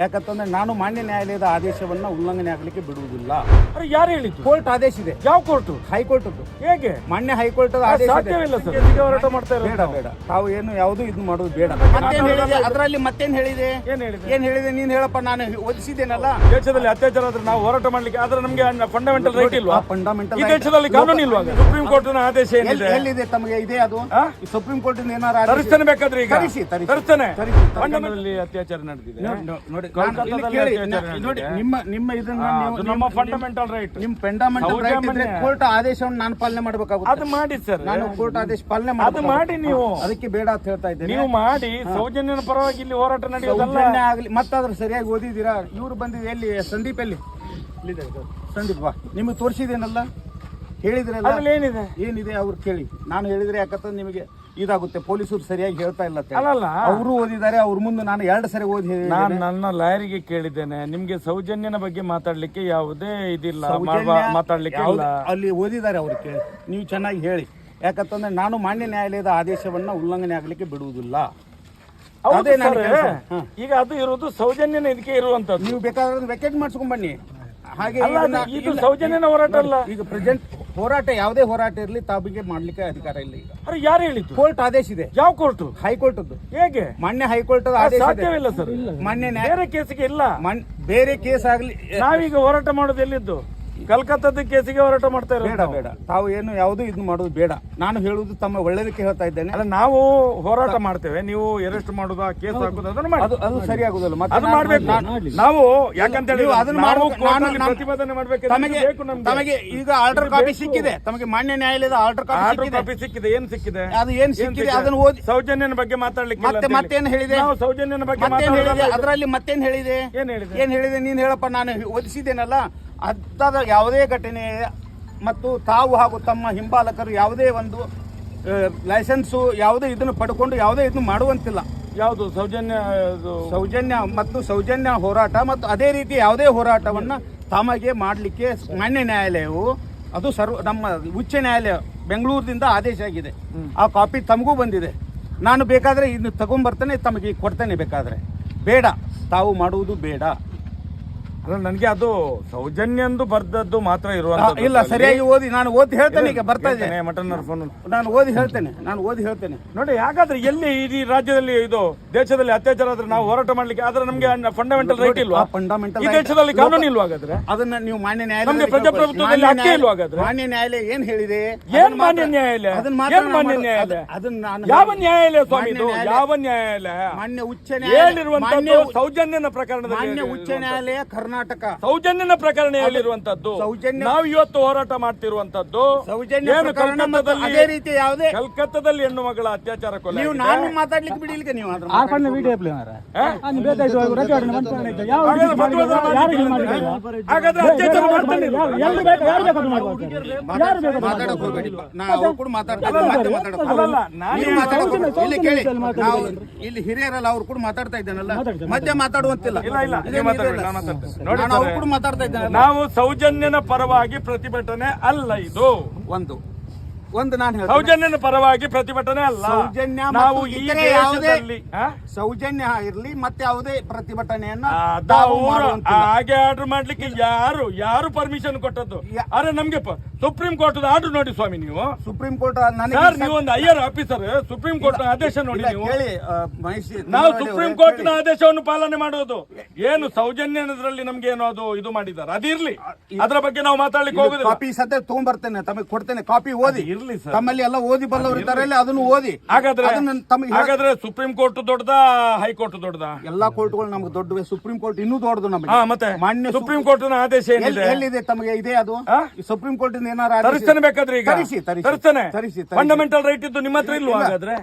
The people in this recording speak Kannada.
ಯಾಕಂತಂದ್ರೆ ನಾನು ಮಾನ್ಯ ನ್ಯಾಯಾಲಯದ ಆದೇಶವನ್ನ ಉಲ್ಲಂಘನೆ ಆಗ್ಲಿಕ್ಕೆ ಬಿಡುವುದಿಲ್ಲ. ಅರೆ ಯಾರು ಹೇಳಿದ್ದು? ಕೋರ್ಟ್ ಆದೇಶ ಇದೆ. ಯಾವ ಕೋರ್ಟ್? ಹೈಕೋರ್ಟ್ ಹೇಗೆ? ಮಾನ್ಯ ಹೈಕೋರ್ಟ್ ಆದೇಶ. ಸಾಧ್ಯವಿಲ್ಲ ಸರ್. ಹೋರಾಟ ಮಾಡ್ತಾ ಇರೋದು ಬೇಡ ಬೇಡ. ತಾವು ಏನು ಯಾವುದು ಇದು ಮಾಡುದು ಬೇಡ. ಮತ್ತೇನ್ ಹೇಳಿದೆ? ಅದರಲ್ಲಿ ಮತ್ತೇನ್ ಹೇಳಿದೆ? ಏನ್ ಹೇಳಿದೆ? ಏನ್ ಹೇಳಿದೆ? ನೀನ್ ಹೇಳಪ್ಪ ನಾನು ಓದಿಸಿದ್ದೇನಲ್ಲ? ದೇಶದಲ್ಲಿ ಅತ್ಯಾಚಾರ ಆದ್ರೆ ನಾವು ಹೋರಾಟ ಮಾಡ್ಲಿಕ್ಕೆ ಆದ್ರೆ ನಮ್ಗೆ ಫಂಡಮೆಂಟಲ್ ರೈಟ್ ಇಲ್ವಾ? ಫಂಡಮೆಂಟಲ್ ಈ ದೇಶದಲ್ಲಿ ಕಾನೂನು ಇಲ್ವಾ? ಸುಪ್ರೀಂ ಕೋರ್ಟ್ ಆದೇಶ ಏನಿದೆ? ಎಲ್ಲಿದೆ ತಮಗೆ ಇದೆ ಅದು? ಸುಪ್ರೀಂ ಕೋರ್ಟ್ ಏನಾರ ತರಿಸ್ತಾನೆ ಬೇಕಾದ್ರೆ ಈಗ. ತರಿಸಿ. ತರಿಸ್ತಾನೆ. ಅತ್ಯಾಚಾರ ನಡೆದಿದೆ. ನೋಡಿ ನಿಮ್ಮ ನಿಮ್ಮ ಇದನ್ನ ನಿಮ್ಮ- ನಮ್ಮ ಫಂಡಮೆಂಟಲ್ ರೈಟ್ ನಿಮ್ ಫಂಡಮೆಂಟಲ್ ರೈಟ್ ಇದ್ರೆ ಕೋರ್ಟ್ ಆದೇಶವನ್ನು ನಾನು ಪಾಲನೆ ಮಾಡಬೇಕಾಗುತ್ತೆ. ಅದು ಮಾಡಿ ಸರ್. ನಾನು ಕೋರ್ಟ್ ಆದೇಶ ಪಾಲನೆ ಅದು ಮಾಡಿ ನೀವು. ಅದಕ್ಕೆ ಬೇಡ ಅಂತ ಹೇಳ್ತಾ ಇದ್ದೇನೆ. ನೀವು ಮಾಡಿ ಸೌಜನ್ಯನ ಪರವಾಗಿ ಇಲ್ಲಿ ಹೋರಾಟ ನಡೆಯೋದಲ್ಲ. ಆಗಲಿ ಮತ್ತಾದ್ರೂ ಸರಿಯಾಗಿ ಓದಿದ್ದೀರಾ? ಇವ್ರು ಬಂದಿದ್ದು ಎಲ್ಲಿ? ಸಂದೀಪ್ ಎಲ್ಲಿ. ಸಂದೀಪ್ ಬಾ ನಿಮಗೆ ತೋರಿಸಿದೇನಲ್ಲ ಹೇಳಿದ್ರಲ್ಲ? ಏನಿದೆ? ಏನಿದೆ ಅವ್ರು ಕೇಳಿ. ನಾನು ಹೇಳಿದ್ರೆ ಯಾಕಂತಂದ್ರೆ ನಿಮಗೆ ಇದಾಗುತ್ತೆ ಪೊಲೀಸರು ಸರಿಯಾಗಿ ಹೇಳ್ತಾ ಇಲ್ಲ. ಅಲ್ಲಲ್ಲ. ಅವರು ಓದಿದ್ದಾರೆ ಅವ್ರ ಮುಂದೆ ನಾನು ಎರಡು ಸರಿ ಓದಿ. ನಾನು ನನ್ನ ಲಾಯರಿಗೆ ಕೇಳಿದ್ದೇನೆ ನಿಮ್ಗೆ ಸೌಜನ್ಯನ ಬಗ್ಗೆ ಮಾತಾಡ್ಲಿಕ್ಕೆ ಯಾವುದೇ ಇದಿಲ್ಲ ಮಾತಾಡ್ಲಿಕ್ಕೆ ಅಲ್ಲಿ ಓದಿದ್ದಾರೆ ಅವ್ರು ಕೇಳಿ. ನೀವು ಚೆನ್ನಾಗಿ ಹೇಳಿ. ಯಾಕಂತಂದ್ರೆ ನಾನು ಮಾನ್ಯ ನ್ಯಾಯಾಲಯದ ಆದೇಶವನ್ನ ಉಲ್ಲಂಘನೆ ಆಗ್ಲಿಕ್ಕೆ ಬಿಡುವುದಿಲ್ಲ. ಅದೇ. ಈಗ ಅದು ಇರುವುದು ಸೌಜನ್ಯನ ಇದಕ್ಕೆ ಇರುವಂತದ್ದು. ನೀವು ಬೇಕಾದ್ರೆ ವೆಕೆಟ್ ಮಾಡಿಸ್ಕೊಂಡ್ ಬನ್ನಿ. ಹಾಗೆ ಇದು ಸೌಜನ್ಯನ ಹೋರಾಟ ಅಲ್ಲ. ಈಗ ಪ್ರೆಸೆಂಟ್ ಹೋರಾಟ ಯಾವುದೇ ಹೋರಾಟ ಇರಲಿ ತಾವಿಗೆ ಮಾಡ್ಲಿಕ್ಕೆ ಅಧಿಕಾರ ಇಲ್ಲ ಈಗ. ಅರೆ ಯಾರು ಹೇಳಿದ್ದು? ಕೋರ್ಟ್ ಆದೇಶ ಇದೆ. ಯಾವ ಕೋರ್ಟ್? ಹೈಕೋರ್ಟ್ ಹೇಗೆ? ಮಾನ್ಯ ಹೈಕೋರ್ಟ್ ಆದೇಶ ಇದೆ. ಸಾಧ್ಯವಿಲ್ಲ ಸರ್. ಮಾನ್ಯ ನ್ಯಾಯ ಬೇರೆ ಕೇಸಿಗೆ ಇಲ್ಲ. ಮಾನ್- ಬೇರೆ ಕೇಸ್ ಆಗ್ಲಿ ನಾವೀಗ ಹೋರಾಟ ಮಾಡೋದು ಎಲ್ಲಿದ್ದು? ಕಲ್ಕತ್ತಾದ ಕೇಸಿಗೆ ಹೋರಾಟ ಮಾಡ್ತಾ ಬೇಡ ಇರೋದು ಬೇಡ. ತಾವು ಏನು ಯಾವುದು ಇದು ಮಾಡೋದು ಬೇಡ. ನಾನು ಹೇಳುವುದು ತಮ್ಮ ಒಳ್ಳೇದಕ್ಕೆ ಹೇಳ್ತಾ ಇದ್ದೇನೆ. ಅಲ್ಲ ನಾವು ಹೋರಾಟ ಮಾಡ್ತೇವೆ. ನೀವು ಅರೆಸ್ಟ್ ಮಾಡುದ ಕೇಸ್ ಹಾಕುದು ಅದನ್ನು ಮಾಡಿ. ಅದು ಅದು ಸರಿ ಆಗುದಿಲ್ಲ ಮತ್ತೆ ಅದು ನಾನು- ಮಾಡ್ಬೇಕು. ನಾನು- ನಾವು ಯಾಕಂತ ಹೇಳಿ ನೀವು ಅದನ್ನ ನಾವು ಮಾಡ್ಬೇಕು. ಕೋರ್ಟಲ್ಲಿ ನಾನು- ನಾನು- ಪ್ರತಿಭಟನೆ ಮಾಡ್ಬೇಕಾದ್ರೆ ತಮಗೆ ಬೇಕು ನಮ್ಗೆ. ತಮಗೆ ಈಗ ಆರ್ಡರ್ ಕಾಪಿ ಸಿಕ್ಕಿದೆ. ತಮಗೆ ಮಾನ್ಯ ನ್ಯಾಯಾಲಯದ ಆರ್ಡರ್ ಕಾಪಿ ಆರ್ಡರ್ ಸಿಕ್ಕಿದೆ. ಕಾಪಿ ಸಿಕ್ಕಿದೆ. ಏನ್ ಸಿಕ್ಕಿದೆ? ಅದು ಏನ್ ಸಿಕ್ಕಿದೆ? ಅದನ್ನ ಓದಿ ಸೌಜನ್ಯನ ಬಗ್ಗೆ ಮಾತಾಡ್ಲಿಕ್ಕೆ ಮತ್ತೆ ಮತ್ತೇನ್ ಹೇಳಿದೆ? ನಾವು ಸೌಜನ್ಯನ ಬಗ್ಗೆ ಮತ್ತೇನ್ ಹೇಳಿದೆ? ಮಾತಾಡೋದಲ್ಲ. ಅದರಲ್ಲಿ ಮತ್ತೇನ್ ಹೇಳಿದೆ? ಏನ್ ಹೇಳಿದೆ? ಏನ್ ಹೇಳಿದೆ? ನೀನ್ ಹೇಳಪ್ಪ ನಾನು ಓದಿಸಿದ್ದೇನಲ್ಲ. ಅದಾದ ಯಾವುದೇ ಘಟನೆ ಮತ್ತು ತಾವು ಹಾಗೂ ತಮ್ಮ ಹಿಂಬಾಲಕರು ಯಾವುದೇ ಒಂದು ಲೈಸೆನ್ಸು ಯಾವುದೇ ಇದನ್ನು ಪಡ್ಕೊಂಡು ಯಾವುದೇ ಇದನ್ನು ಮಾಡುವಂತಿಲ್ಲ. ಯಾವುದು ಸೌಜನ್ಯ ಸೌಜನ್ಯ ಮತ್ತು ಸೌಜನ್ಯ ಹೋರಾಟ ಮತ್ತು ಅದೇ ರೀತಿ ಯಾವುದೇ ಹೋರಾಟವನ್ನು ತಮಗೆ ಮಾಡಲಿಕ್ಕೆ ಮಾನ್ಯ ನ್ಯಾಯಾಲಯವು ಅದು ಸರ್ವ ನಮ್ಮ ಉಚ್ಚ ನ್ಯಾಯಾಲಯ ಬೆಂಗಳೂರಿನಿಂದ ಆದೇಶ ಆಗಿದೆ. ಆ ಕಾಪಿ ತಮಗೂ ಬಂದಿದೆ. ನಾನು ಬೇಕಾದರೆ ಇದನ್ನು ತಗೊಂಡ್ಬರ್ತೇನೆ ತಮಗೆ ಕೊಡ್ತೇನೆ ಬೇಕಾದರೆ. ಬೇಡ ತಾವು ಮಾಡುವುದು ಬೇಡ. ನನಗೆ ಅದು ಸೌಜನ್ಯ ಅಂದು ಬರ್ದದ್ದು ಮಾತ್ರ ಇರುವಂತ ಇಲ್ಲ ಸರಿಯಾಗಿ ಓದಿ ನಾನು ಓದಿ ಹೇಳ್ತೇನೆ ಈಗ ಬರ್ತಾ ಇದ್ದೇನೆ. ಮಟನ್ ಫೋನ್ ನಾನು ಓದಿ ಹೇಳ್ತೇನೆ ನಾನು ಓದಿ ಹೇಳ್ತೇನೆ. ನೋಡಿ ಯಾಕಾದ್ರೆ ಎಲ್ಲಿ ಇಡೀ ರಾಜ್ಯದಲ್ಲಿ ಇದು ದೇಶದಲ್ಲಿ ಅತ್ಯಾಚಾರ ಆದ್ರೆ ನಾವು ಹೋರಾಟ ಮಾಡ್ಲಿಕ್ಕೆ ಆದ್ರೆ ನಮ್ಗೆ ಫಂಡಮೆಂಟಲ್ ರೈಟ್ ಇಲ್ವಾ? ಫಂಡಮೆಂಟಲ್ ಈ ದೇಶದಲ್ಲಿ ಕಾನೂನು ಇಲ್ವಾ ಹಾಗಾದ್ರೆ? ಅದನ್ನ ನೀವು ಮಾನ್ಯ ನಮ್ಗೆ ನ್ಯಾಯಾಲಯ ಪ್ರಜಾಪ್ರಭುತ್ವದಲ್ಲಿ ಹಕ್ಕೇ ಇಲ್ವಾ ಹಾಗಾದ್ರೆ? ಮಾನ್ಯ ನ್ಯಾಯಾಲಯ ಏನ್ ಹೇಳಿದೆ? ಏನ್ ಮಾನ್ಯ ನ್ಯಾಯಾಲಯ? ಅದನ್ನ ಮಾತ್ರ ಮಾನ್ಯ ನ್ಯಾಯಾಲಯ? ಅದ್- ಅದನ್ನ ನಾನು ಯಾವ ನ್ಯಾಯಾಲಯ ಸ್ವಾಮಿ ಇದು? ಯಾವ ನ್ಯಾಯಾಲಯ? ಮಾನ್ಯ ಉಚ್ಚ ನ್ಯಾಯಾಲಯ ಹೇಳಿರುವಂತದ್ದು ಸೌಜನ್ಯನ ಪ್ರಕರಣದಲ್ಲಿ ಮಾನ್ಯ ಉಚ್ಚ ನ್ಯಾಯಾಲಯ ಕರ್ನಾಟಕ ಸೌಜನ್ಯನ ಪ್ರಕರಣ ಹೇಳಿರುವಂತದ್ದು ಸೌಜನ್ಯ- ನಾವು ಇವತ್ತು ಹೋರಾಟ ಮಾಡ್ತಿರುವಂತದ್ದು. ಅದೇ ರೀತಿ ಯಾವುದೇ ಕಲ್ಕತ್ತಾದಲ್ಲಿ ಹೆಣ್ಣು ಮಗಳ ಅತ್ಯಾಚಾರ ಕೊಲೆ ನೀವು. ನಾನು ಮಾತಾಡ್ಲಿಕ್ಕೆ ಬಿಡಿಲಿಕ್ಕೆ ನೀವು ಹಾಗಾದ್ರೆ ಅತ್ಯಾಚಾರ ಮಾಡ್ತಾನೆ ಮಾತಾಡಕ್ ಹೋಗ್ಬೇಡಿ ನಾ ಅವ್ರು ಕೂಡ ಮಾತಾಡ್ತಾ ನೀವು ಇಲ್ಲಿ ಕೇಳಿ ನಾವು ಇಲ್ಲಿ ಹಿರಿಯರಲ್ಲ ಅವ್ರು ಕೂಡ ಮಾತಾಡ್ತಾ ಇದ್ದಾನಲ್ಲ ಮಧ್ಯ ಮಾತಾಡುವಂತಿಲ್ಲ. ಇಲ್ಲ ಇಲ್ಲ ಇದೇನು ನೀವು ಮಾತಾಡಿ, ನಾನು ಮಾತಾಡ್ತೇನೆ. ನೋಡಿ ನಾನು ಕೂಡ ಮಾತಾಡ್ತಾ ನಾವು ಸೌಜನ್ಯನ ಪರವಾಗಿ ಪ್ರತಿಭಟನೆ ಅಲ್ಲ ಇದು. ಒಂದು. ಒಂದು ನಾನು ಸೌಜನ್ಯನ ಪರವಾಗಿ ಪ್ರತಿಭಟನೆ ಅಲ್ಲ. ಸೌಜನ್ಯ ನಾವು ಈ ಯಾವುದೇ ಸೌಜನ್ಯ ಇರ್ಲಿ ಮತ್ತೆ ಯಾವುದೇ ಪ್ರತಿಭಟನೆಯನ್ನ ಹಾಗೆ ಆರ್ಡರ್ ಮಾಡ್ಲಿಕ್ಕೆ ಯಾರು ಯಾರು ಪರ್ಮಿಷನ್ ಕೊಟ್ಟದ್ದು? ಅರೆ ನಮ್ಗೆ ಸುಪ್ರೀಂ ಕೋರ್ಟ್ ಆರ್ಡರ್ ನೋಡಿ ಸ್ವಾಮಿ ನೀವು. ಸುಪ್ರೀಂ ಕೋರ್ಟ್ ಸರ್ ನೀವು ಒಂದು ಹೈಯರ್ ಆಫೀಸರ್ ಸುಪ್ರೀಂ ಕೋರ್ಟ್ ಆದೇಶ ನೋಡಿ ನೀವು. ಮಹೇಶ್ ನಾವು ಸುಪ್ರೀಂ ಕೋರ್ಟ್ನ ಆದೇಶವನ್ನು ಪಾಲನೆ ಮಾಡೋದು ಏನು ಸೌಜನ್ಯದ್ರಲ್ಲಿ ನಮ್ಗೆ ಏನೋ ಅದು ಇದು ಮಾಡಿದ್ದಾರೆ? ಅದಿರ್ಲಿ ಅದ್ರ ಬಗ್ಗೆ ನಾವು ಮಾತಾಡ್ಲಿಕ್ಕೆ ಹೋಗುದು ಹೋಗುದಿಲ್ಲ. ಕಾಪಿ ಸದ್ಯ ತಗೊಂಡ್ಬರ್ತೇನೆ ತಮಗೆ ಕೊಡ್ತೇನೆ ಕಾಪಿ ಓದಿ. ಇರ್ಲಿ ಸರ್. ತಮ್ಮಲ್ಲಿ ಎಲ್ಲ ಓದಿ ಬಲ್ಲವರು ಇದ್ದಾರೆ ಅದನ್ನು ಓದಿ. ಹಾಗಾದ್ರೆ ಹಾಗಾದ್ರೆ ಸುಪ್ರೀಂ ಕೋರ್ಟ್ ದೊಡ್ಡದ ಹೈಕೋರ್ಟ್ ದೊಡ್ಡದ? ಎಲ್ಲಾ ಕೋರ್ಟ್ಗಳು ನಮ್ಗೆ ದೊಡ್ಡವೆ ಸುಪ್ರೀಂ ಕೋರ್ಟ್ ಇನ್ನೂ ದೊಡ್ಡದು ನಮಗೆ. ಮತ್ತೆ ಮಾನ್ಯ ಸುಪ್ರೀಂ ಕೋರ್ಟ್ನ ಆದೇಶ ಏನಿದೆ? ಎಲ್ಲಿದೆ ತಮಗೆ ಇದೆ ಅದು? ಸುಪ್ರೀಂ ಕೋರ್ಟ್ ಏನಾರ ತರಿಸ್ತಾನೆ ಬೇಕಾದ್ರೆ ಈಗ. ತರಿಸಿ ತರಿಸಿ ತರಿಸ್ತಾನೆ. ತರಿಸಿ. ಫಂಡಮೆಂಟಲ್ ರೈಟ್ ಇದ್ದು ನಿಮ್ಮ ಹತ್ರ ಇಲ್ವಾ ಹಾಗಾದ್ರೆ?